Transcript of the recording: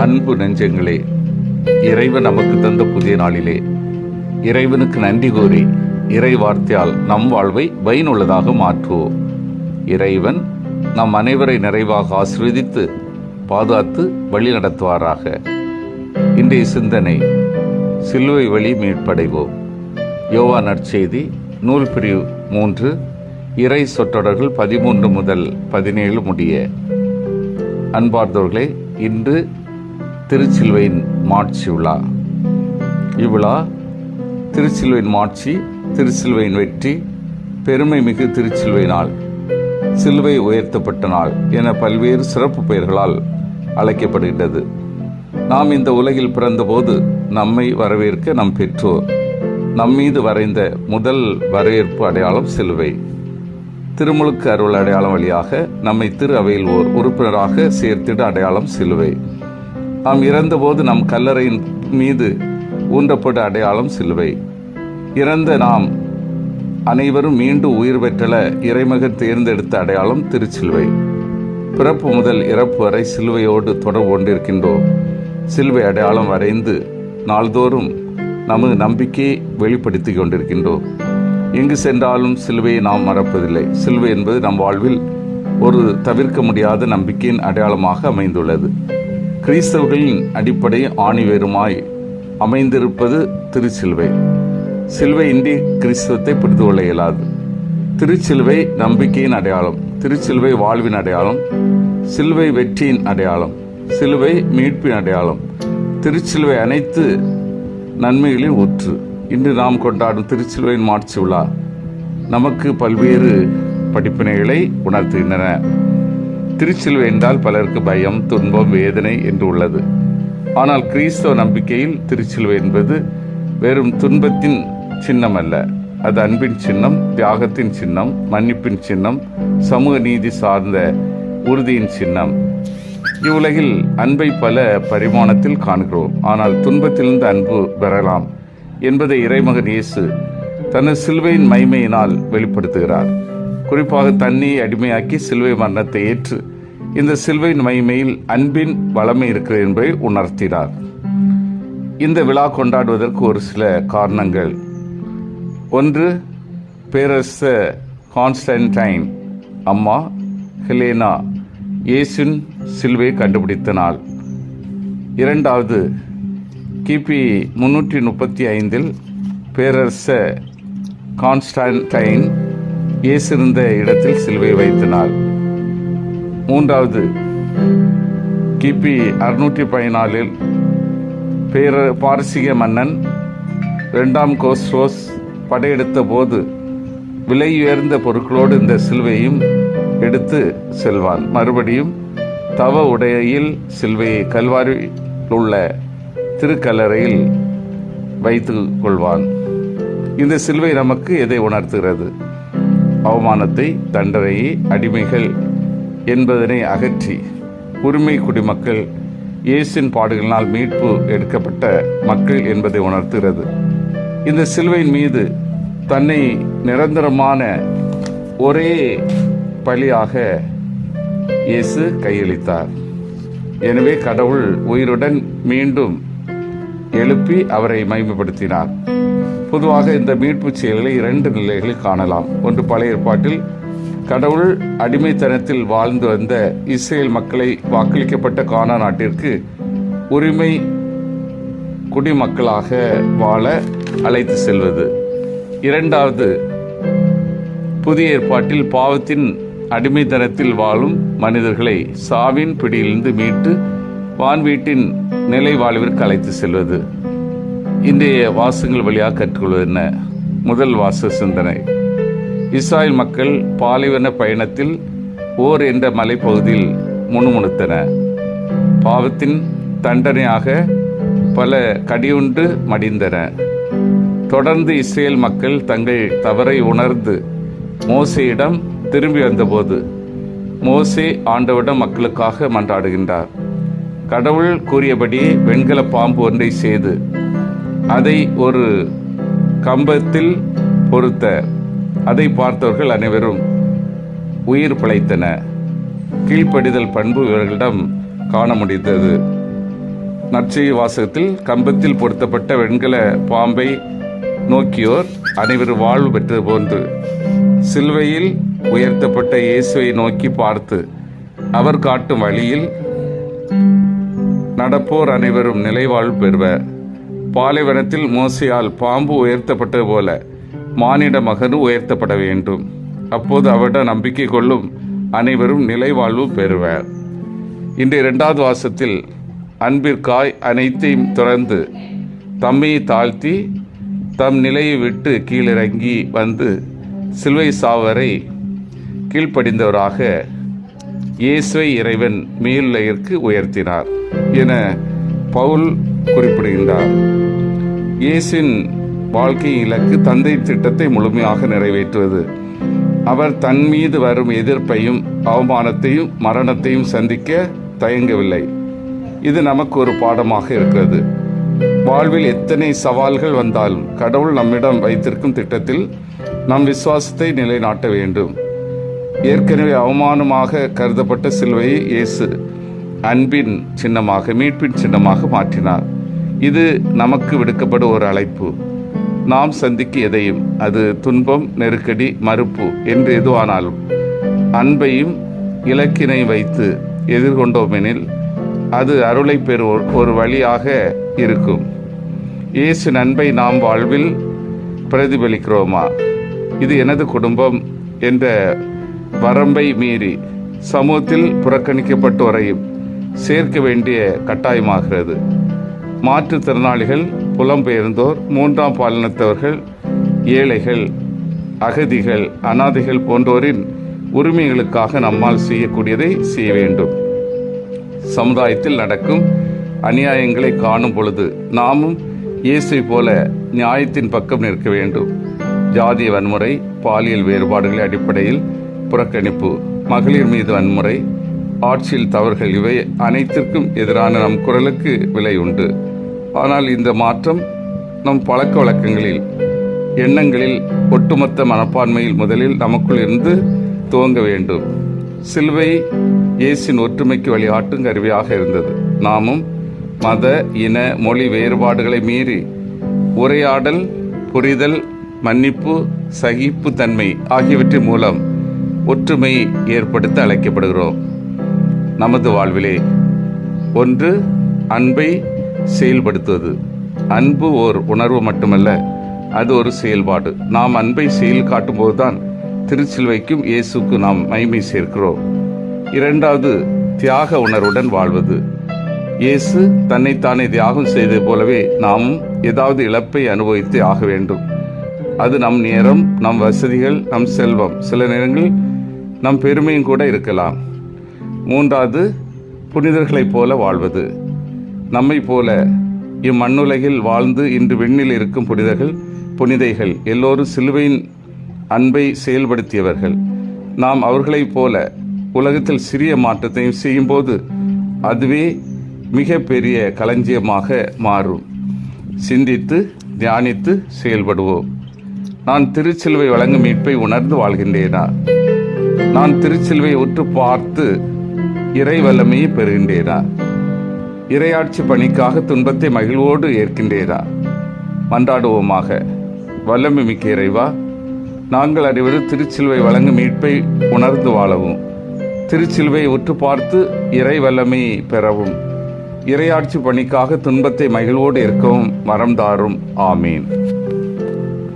அன்பு நெஞ்சங்களே இறைவன் நமக்கு தந்த புதிய நாளிலே. இறைவனுக்கு நன்றி கூறி இறை வார்த்தையால் நம் வாழ்வை பயனுள்ளதாக மாற்றுவோம். இறைவன் நம் அனைவரை நிறைவாக ஆசிர்வதித்து பாதுகாத்து வழி நடத்துவாராக. இன்றைய சிந்தனை சிலுவை வழி மீட்படைவோம். யோவா நற்செய்தி நூல் பிரிவு மூன்று இறை சொற்றொடர்கள் பதிமூன்று முதல் பதினேழு முடிய. அன்பார்ந்தவர்களே இன்று திருச்சிலுவையின் மாட்சி விழா. இவ்விழா திருச்சிலுவையின் மாட்சி திருச்சிலுவையின் வெற்றி பெருமை மிகு திருச்சிலுவை நாள் சிலுவை உயர்த்தப்பட்ட நாள் என பல்வேறு சிறப்பு பெயர்களால் அழைக்கப்படுகின்றது. நாம் இந்த உலகில் பிறந்தபோது நம்மை வரவேற்க நம் பெற்றோர் நம் மீது வரைந்த முதல் வரவேற்பு அடையாளம் சிலுவை. திருமுழுக்கு அருள் அடையாளம் வழியாக நம்மை திரு அவையில் ஓர் உறுப்பினராக சேர்த்திட அடையாளம் சிலுவை. நாம் இறந்தபோது நம் கல்லறையின் மீது ஊன்றப்பட்ட அடையாளம் சிலுவை. இறந்த நாம் அனைவரும் மீண்டும் உயிர் பெற்றல இறைமகன் தேர்ந்தெடுத்த அடையாளம் திருச்சிலுவை. பிறப்பு முதல் இறப்பு வரை சிலுவையோடு தொடர்பு கொண்டிருக்கின்றோம். சிலுவை அடையாளம் வரைந்து நாள்தோறும் நமது நம்பிக்கையை வெளிப்படுத்திக் கொண்டிருக்கின்றோம். எங்கு சென்றாலும் சிலுவையை நாம் மறப்பதில்லை. சிலுவை என்பது நம் வாழ்வில் ஒரு தவிர்க்க முடியாத நம்பிக்கையின் அடையாளமாக அமைந்துள்ளது. கிறிஸ்தவர்களின் அடிப்படை ஆணிவேருமாய் அமைந்திருப்பது திருச்சிலுவை. சிலுவை இன்றி கிறிஸ்தவத்தை புரிந்து கொள்ள இயலாது. திருச்சிலுவை நம்பிக்கையின் அடையாளம் திருச்சிலுவை வாழ்வின் அடையாளம் சிலுவை வெற்றியின் அடையாளம் சிலுவை மீட்பின் அடையாளம். திருச்சிலுவை அனைத்து நன்மைகளின் ஒற்று. இன்று நாம் கொண்டாடும் திருச்சிலுவையின் மாட்சி விழா நமக்கு பல்வேறு படிப்பினைகளை உணர்த்துகின்றன. திருச்சிலுவை என்றால் பலருக்கு பயம் துன்பம் வேதனை என்று உள்ளது. ஆனால் கிறிஸ்தவ நம்பிக்கையில் திருச்சிலுவை என்பது வெறும் துன்பத்தின் சின்னம் அல்ல அது அன்பின் சின்னம் தியாகத்தின் சின்னம் மன்னிப்பின் சின்னம் சமூக நீதி சார்ந்த உறுதியின் சின்னம். இவ்வுலகில் அன்பை பல பரிமாணத்தில் காண்கிறோம். ஆனால் துன்பத்திலிருந்து அன்பு பெறலாம் என்பதை இறைமகன் இயேசு தனது சிலுவையின் மைமையினால் வெளிப்படுத்துகிறார். குறிப்பாக தன்னை அடிமையாக்கி சிலுவை மரணத்தை ஏற்று இந்த சிலுவையின் மைமையில் அன்பின் வளமை இருக்கிறது என்பதை உணர்த்தினார். இந்த விழா கொண்டாடுவதற்கு ஒரு சில காரணங்கள். ஒன்று பேரரச கான்ஸ்டன்டைன் அம்மா ஹெலேனா இயேசுன் சிலுவை கண்டுபிடித்த நாள். இரண்டாவது கிபி முன்னூற்றி முப்பத்தி ஐந்தில் பேரரச கான்ஸ்டன்டைன் இயேசு இருந்த இடத்தில் சிலுவை வைத்த நாள் மூன்றாவது கிபி அறுநூற்றி பதினாலில் பேர பாரசீக மன்னன் இரண்டாம் கோஸ்ரோஸ் படையெடுத்த போது விலை உயர்ந்த பொருட்களோடு இந்த சிலுவையும் எடுத்து செல்வான். மறுபடியும் தவ உடையில் சிலுவையை கல்வாரி உள்ள திருக்கல்லறையில் வைத்து கொள்வான். இந்த சிலுவை நமக்கு எதை உணர்த்துகிறது? அவமானத்தை தண்டனையை அடிமைகள் என்பதனை அகற்றி உரிமை குடிமக்கள் இயேசின் பாடுகளினால் மீட்பு எடுக்கப்பட்ட மக்கள் என்பதை உணர்த்துகிறது. இந்த சிலுவையின் மீது தன்னை நிரந்தரமான ஒரே பலியாக இயேசு கையளித்தார். எனவே கடவுள் உயிருடன் மீண்டும் எழுப்பி அவரை மைமைப்படுத்தினார் பொதுவாக இந்த மீட்பு செயலில் இரண்டு நிலைகளில் காணலாம். ஒன்று பழைய ஏற்பாட்டில் கடவுள் அடிமைத்தனத்தில் வாழ்ந்து வந்த இஸ்ரேல் மக்களை வாக்களிக்கப்பட்ட கானா நாட்டிற்கு உரிமை குடிமக்களாக வாழ அழைத்து செல்வது. இரண்டாவது புதிய ஏற்பாட்டில் பாவத்தின் அடிமைத்தனத்தில் வாழும் மனிதர்களை சாவின் பிடியிலிருந்து மீட்டு வான்வீட்டின் நிலை வாழ்விற்கு அழைத்து செல்வது. இன்றைய வாசங்கள் வழியாக கற்றுக்கொள்வது என்ன? முதல் வாச சிந்தனை. இஸ்ராயல் மக்கள் பாலைவன பயணத்தில் ஓர் என்ற மலைப்பகுதியில் முணுமுணுத்தன. பாவத்தின் தண்டனையாக பல கடியுண்டு மடிந்தன. தொடர்ந்து இஸ்ரேல் மக்கள் தங்கள் தவறை உணர்ந்து மோசையிடம் திரும்பி வந்தபோது மோசே ஆண்டவிடம் மக்களுக்காக மன்றாடுகின்றார். கடவுள் கூறியபடி வெண்கல பாம்பு ஒன்றை செய்து அதை ஒரு கம்பத்தில் பொருத்த அதை பார்த்தவர்கள் அனைவரும் உயிர் பிழைத்தன. கீழ்ப்படிதல் பண்பு இவர்களிடம் காண முடிந்தது. நற்செய் வாசகத்தில் கம்பத்தில் பொருத்தப்பட்ட வெண்கல பாம்பை நோக்கியோர் அனைவரும் வாழ்வு பெற்றது போன்று சிலுவையில் உயர்த்தப்பட்ட இயேசுவை நோக்கி பார்த்து அவர் காட்டும் வழியில் நடப்போர் அனைவரும் நிலைவாழ்வு பெறுவர். பாலைவனத்தில் மோசையால் பாம்பு உயர்த்தப்பட்டது போல மானிட மகன் உயர்த்தப்பட வேண்டும். அப்போது அவரிடம் நம்பிக்கை கொள்ளும் அனைவரும் நிலைவாழ்வு பெறுவர். இன்று இரண்டாவது வாசத்தில் அன்பிற்காய் அனைத்தையும் துறந்து தம்மையை தாழ்த்தி தம் நிலையை விட்டு கீழிறங்கி வந்து சிலுவை சாவரை கீழ்ப்படிந்தவராக இயேசுவை இறைவன் மேல்நிலையிற்கு உயர்த்தினார் என பவுல் குறிப்பிடுகின்றார். இயேசின் வாழ்க்கை இலக்கு தந்தை திட்டத்தை முழுமையாக நிறைவேற்றுவது. அவர் தன் மீது வரும் எதிர்ப்பையும் அவமானத்தையும் மரணத்தையும் சந்திக்க தயங்கவில்லை. இது நமக்கு ஒரு பாடமாக இருக்கிறது. வாழ்வில் எத்தனை சவால்கள் வந்தாலும் கடவுள் நம்மிடம் வைத்திருக்கும் திட்டத்தில் நம் விசுவாசத்தை நிலைநாட்ட வேண்டும். ஏற்கனவே அவமானமாக கருதப்பட்ட சிலுவையை இயேசு அன்பின் சின்னமாக மீட்பின் சின்னமாக மாற்றினார். இது நமக்கு விடுக்கப்படும் ஒரு அழைப்பு. நாம் சந்திக்க எதையும் அது துன்பம் நெருக்கடி மறுப்பு என்று எதுவானாலும் அன்பையும் இலக்கினை வைத்து எதிர்கொண்டோமெனில் அது அருளை பெறுவோர் ஒரு வழியாக இருக்கும். இயேசு நண்பை நாம் வாழ்வில் பிரதிபலிக்கிறோமா? இது எனது குடும்பம் என்ற வரம்பை மீறி சமூகத்தில் புறக்கணிக்கப்பட்டோரையும் சேர்க்க வேண்டிய கட்டாயமாகிறது. மாற்றுத்திறனாளிகள் புலம்பெயர்ந்தோர் மூன்றாம் பாலினத்தவர்கள் ஏழைகள் அகதிகள் அனாதைகள் போன்றோரின் உரிமைகளுக்காக நம்மால் செய்யக்கூடியதை செய்ய வேண்டும். சமுதாயத்தில் நடக்கும் அநியாயங்களை காணும் பொழுது நாமும் இயேசை போல நியாயத்தின் பக்கம் நிற்க வேண்டும். ஜாதிய வன்முறை பாலியல் வேறுபாடுகளை அடிப்படையில் புறக்கணிப்பு மகளிர் மீது வன்முறை ஆட்சியில் தவறுகள் இவை அனைத்திற்கும் எதிரான நம் குரலுக்கு விலை உண்டு. ஆனால் இந்த மாற்றம் நம் பழக்க வழக்கங்களில் எண்ணங்களில் ஒட்டுமொத்த மனப்பான்மையில் முதலில் நமக்குள் இருந்து துவங்க வேண்டும். சிலுவை இயேசின் ஒற்றுமைக்கு வழிகாட்டும் கருவியாக இருந்தது. நாமும் மத இன மொழி வேறுபாடுகளை மீறி உரையாடல் புரிதல் மன்னிப்பு சகிப்பு தன்மை ஆகியவற்றின் மூலம் ஒற்றுமை ஏற்படுத்த அழைக்கப்படுகிறோம். நமது வாழ்விலே ஒன்று அன்பை செயல்படுத்துவது. அன்பு ஓர் உணர்வு மட்டுமல்ல அது ஒரு செயல்பாடு. நாம் அன்பை செயல் காட்டும்போதுதான் திருச்சிலுவைக்கும் இயேசுக்கு நாம் மைமை சேர்க்கிறோம். இரண்டாவது தியாக உணர்வுடன் வாழ்வது. இயேசு தன்னைத்தானே தியாகம் செய்தது போலவே நாமும் ஏதாவது இழப்பை அனுபவித்து ஆக வேண்டும். அது நம் நேரம் நம் வசதிகள் நம் செல்வம். சில நேரங்களில் நம் பெருமையும் கூட இருக்கலாம். மூன்றாவது புனிதர்களைப் போல வாழ்வது. நம்மை போல இம்மண்ணுலகில் வாழ்ந்து இன்று விண்ணில் இருக்கும் புனிதர்கள் புனிதைகள் எல்லோரும் சிலுவையின் அன்பை செயல்படுத்தியவர்கள். நாம் அவர்களைப் போல உலகத்தில் சிறிய மாற்றத்தையும் செய்யும்போது அதுவே மிக பெரிய களஞ்சியமாக மாறும். சிந்தித்து தியானித்து செயல்படுவோம். நான் திருச்சிலுவை வழங்கும் மீட்பை உணர்ந்து வாழ்கின்றேனா? நான் திருச்சிலுவை உற்று பார்த்து இறை வல்லமையை பெறுகின்றேனா? இரையாட்சி பணிக்காக துன்பத்தை மகிழ்வோடு ஏற்கின்றேனா மன்றாடுவோமாக. வல்லமை மிக்க இறைவா நாங்கள் அறிவது திருச்சிலுவை வழங்கும் மீட்பை உணர்ந்து வாழவும். திருச்சிலுவை உற்று பார்த்து இறை வல்லமையை பெறவும். இறையாட்சி பணிக்காக துன்பத்தை மகிழ்வோடு இருக்கவும் மரம் தாரும் ஆமீன்.